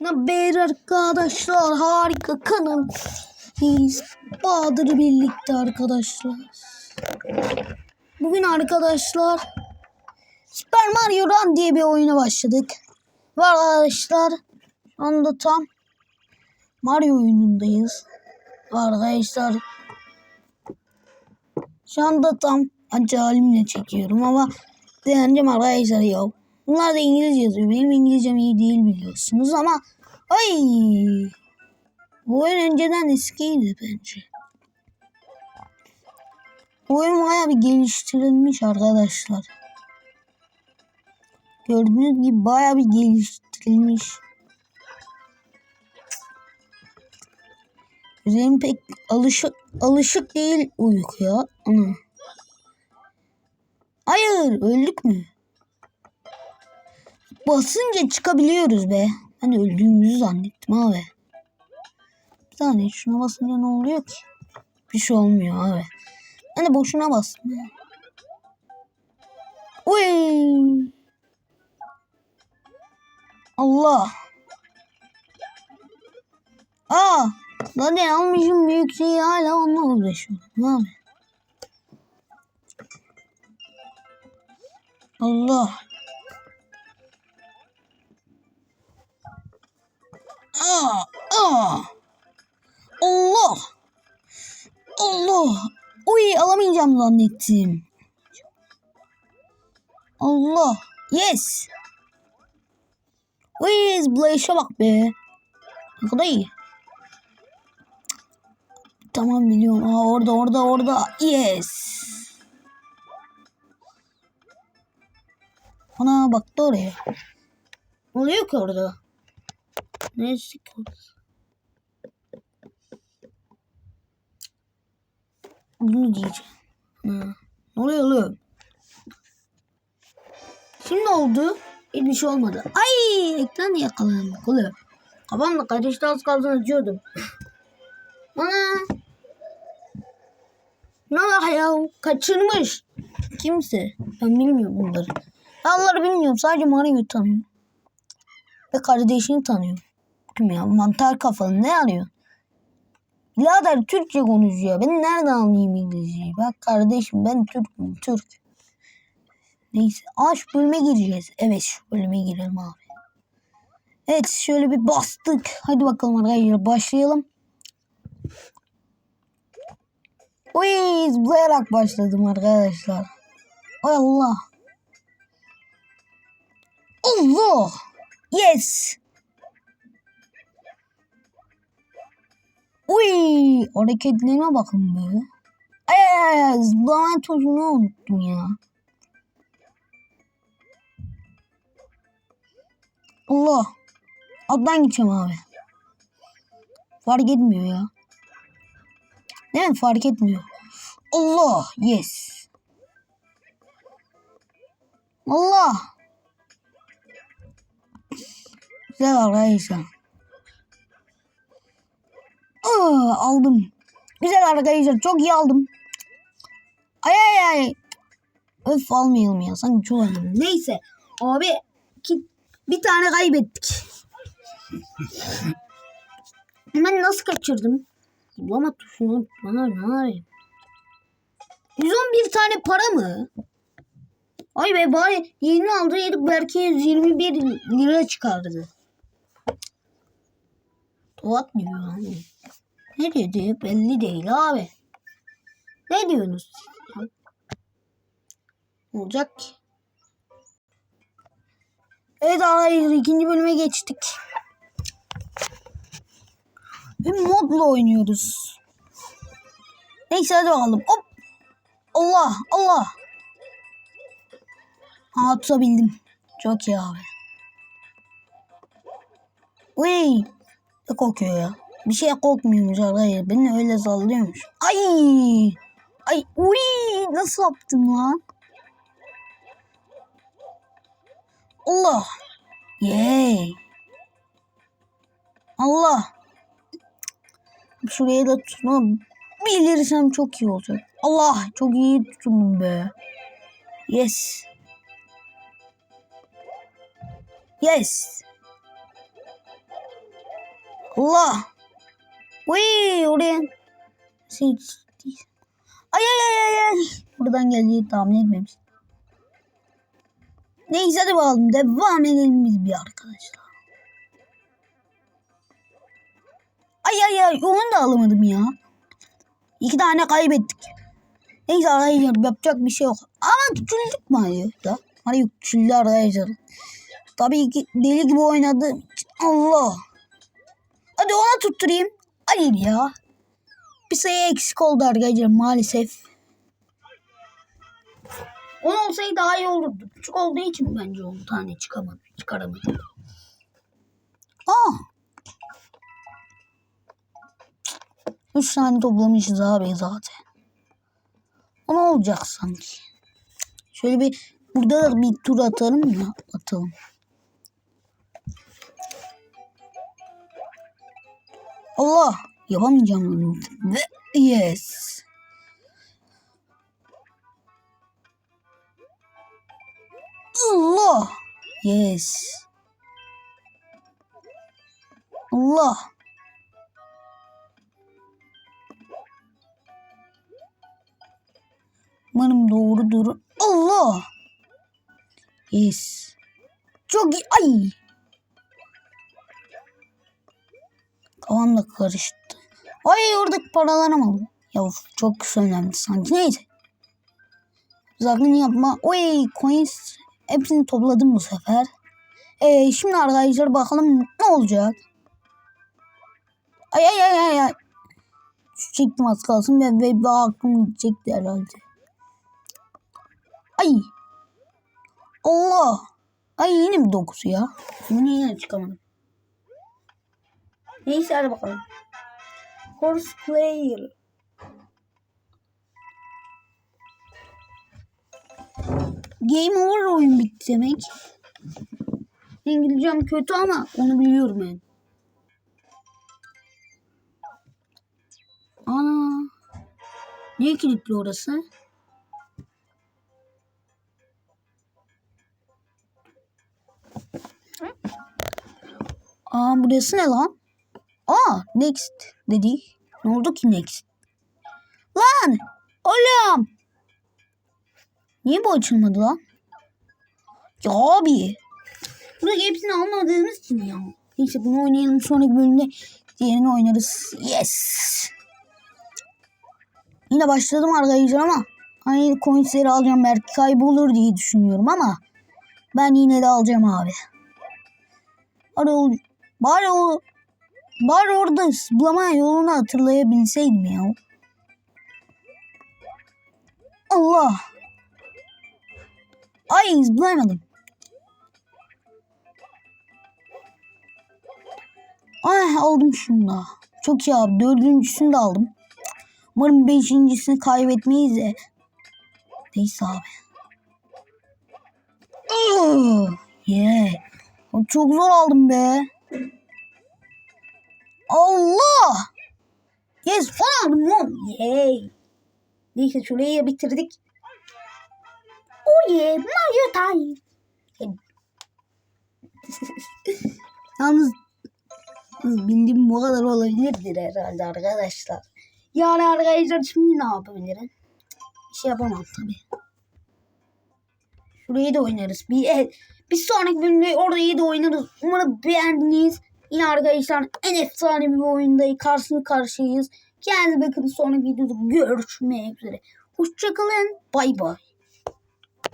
Ne haber arkadaşlar? Harika. Biz Bahadır birlikte arkadaşlar. Bugün arkadaşlar Super Mario Run diye bir oyuna başladık. Ve arkadaşlar şu anda tam Mario oyunundayız. Arkadaşlar şu anda tam acı halimle çekiyorum ama dayanacağım arkadaşlar ya. Bunlar da İngilizce yazıyor. Benim İngilizcem iyi değil biliyorsunuz ama ay bu oyun önceden eskiydi bence. Bu oyun baya bir geliştirilmiş arkadaşlar. Gördüğünüz gibi baya bir geliştirilmiş. Üzerim pek alışık alışık değil uykuya. Ana. Hayır öldük mü? Basınca çıkabiliyoruz be. Ben öldüğümüzü zannettim abi. Bir saniye şuna basınca ne oluyor ki? Bir şey olmuyor abi. Ben de boşuna bastım. Uy. Allah. Aa. Zaten almışım büyük şeyi hala onunla uğraşıyorum abi. Allah. Allah. Allah. Uy alamayacağım zannettim. Allah. Yes. Uy zıplayışa bak be. Ne kadar iyi. Tamam biliyorum. Aa, orada orada orada. Yes. Ana baktı oraya. Ne oluyor ki orada? Ki orası. Bunu diyeceğim. Ha. Ne oluyor oğlum? Şimdi oldu. Hiçbir şey olmadı. Ay ekran yakalandık oğlum. Kafamda karıştı az kalsın acıyordum. Ana. Ne var ya? Kaçırmış. Kimse. Ben bilmiyorum bunları. Ben onları bilmiyorum. Sadece Mario'yu tanıyorum. Ve kardeşini tanıyorum. Ya? Mantar kafalı ne arıyor? Birader Türkçe konuşuyor. Ben nereden anlayayım İngilizceyi? Bak kardeşim ben Türk'üm. Türk. Neyse. Aa şu bölüme gireceğiz. Evet şu bölüme girelim abi. Evet şöyle bir bastık. Hadi bakalım arkadaşlar başlayalım. Uy zıplayarak başladım arkadaşlar. Allah. Allah. Yes. Uy hareketlerime bakın be. Ay ay ay zıplama tuşunu unuttum ya. Allah. Alttan gideceğim abi. Fark etmiyor ya. Değil mi? Fark etmiyor. Allah. Yes. Allah. Güzel arkadaşlar. Aa, aldım. Güzel arkadaşlar. Çok iyi aldım. Ay ay ay. Öf almayalım ya. Sanki çok önemli. Neyse. Abi ki, bir tane kaybettik. Ben nasıl kaçırdım? Bulama tuşunu bana ne yapayım? 111 tane para mı? Ay be bari yeni aldıydık belki 121 lira çıkardı. Diyor yani. Ne dedi belli değil abi. Ne diyorsunuz? Ne olacak ki? Evet arkadaşlar ikinci bölüme geçtik. Bir modla oynuyoruz. Neyse hadi bakalım. Hop. Allah Allah. Ha tutabildim. Çok iyi abi. Uy. Ne kokuyor ya? Bir şey kokmuyormuş arkadaşlar. Beni öyle sallıyormuş. Ay. Ay. Uy. Nasıl yaptım lan? Allah. Yay. Allah. Şuraya da tutabilirsem çok iyi olacak. Allah çok iyi tutundum be. Yes. Yes. Allah. Uy oraya. Ay ay ay ay. Buradan geldiği tahmin etmemiş. Neyse hadi bakalım. Devam edelim biz bir arkadaşlar. Ay ay ay onu da alamadım ya. İki tane kaybettik. Neyse arkadaşlar yapacak bir şey yok. Ama küçüldük Mario'da. Mario küçüldü arkadaşlar. Tabii ki deli gibi oynadım. Allah. Hadi ona tutturayım. Hayır ya. Bir sayı eksik oldu arkadaşlar maalesef. On olsaydı daha iyi olurdu. Küçük olduğu için bence 10 tane çıkamadım. Çıkaramadım. Aa. Üç tane toplamışız abi zaten. O ne olacak sanki? Şöyle bir burada da bir tur atalım mı? Atalım. Allah yapamayacağım. Yes. Allah. Yes. Allah. Umarım doğrudur. Allah. Yes. Çok iyi. Ay. Kafam da karıştı. Ay oradaki paraları mı aldım? Ya of, çok kısa önemli sanki. Neyse. Sakın yapma. Oy coins hepsini topladım bu sefer. Ee, şimdi arkadaşlar bakalım ne olacak. Ay ay ay ay ay. Çektim az kalsın ve, ve bir aklım gidecekti herhalde. Ay. Allah. Ay yine mi dokusu ya? Bunu yine çıkamadım. Neyse hadi bakalım. Horse player. Game over oyun bitti demek. İngilizcem kötü ama onu biliyorum ben. Ana. Niye kilitli orası? Aa burası ne lan? Next dedi. Ne oldu ki next? Lan! Oğlum! Niye bu açılmadı lan? Ya abi. Burada hepsini almadığımız için ya. Neyse bunu oynayalım sonraki bölümde diğerini oynarız. Yes. Yine başladım arkadaşlar ama hani coinsleri alacağım belki kaybolur diye düşünüyorum ama ben yine de alacağım abi. Bari, o, bari, o, bari orada zıplama yolunu hatırlayabilseydim ya. Allah. Ay zıplayamadım. Ay aldım şunu da. Çok iyi abi. Dördüncüsünü de aldım. Umarım beşincisini kaybetmeyiz de. Neyse abi. Oh, yeah. Çok zor aldım be. Allah. Yes falan aldım lan. Yay. Neyse şurayı bitirdik. Oh yeah Mario time. Yalnız bildiğim bu kadar olabilirdir herhalde arkadaşlar. Yani arkadaşlar şimdi ne yapabilirim? Bir şey yapamam tabii. Şurayı da oynarız. Bir, e, bir sonraki bölümde orayı da oynarız. Umarım beğendiniz. Yine arkadaşlar en efsane bir oyunda karşı karşıyayız. Kendinize bakın sonraki videoda görüşmek üzere. Hoşçakalın. Bay bay.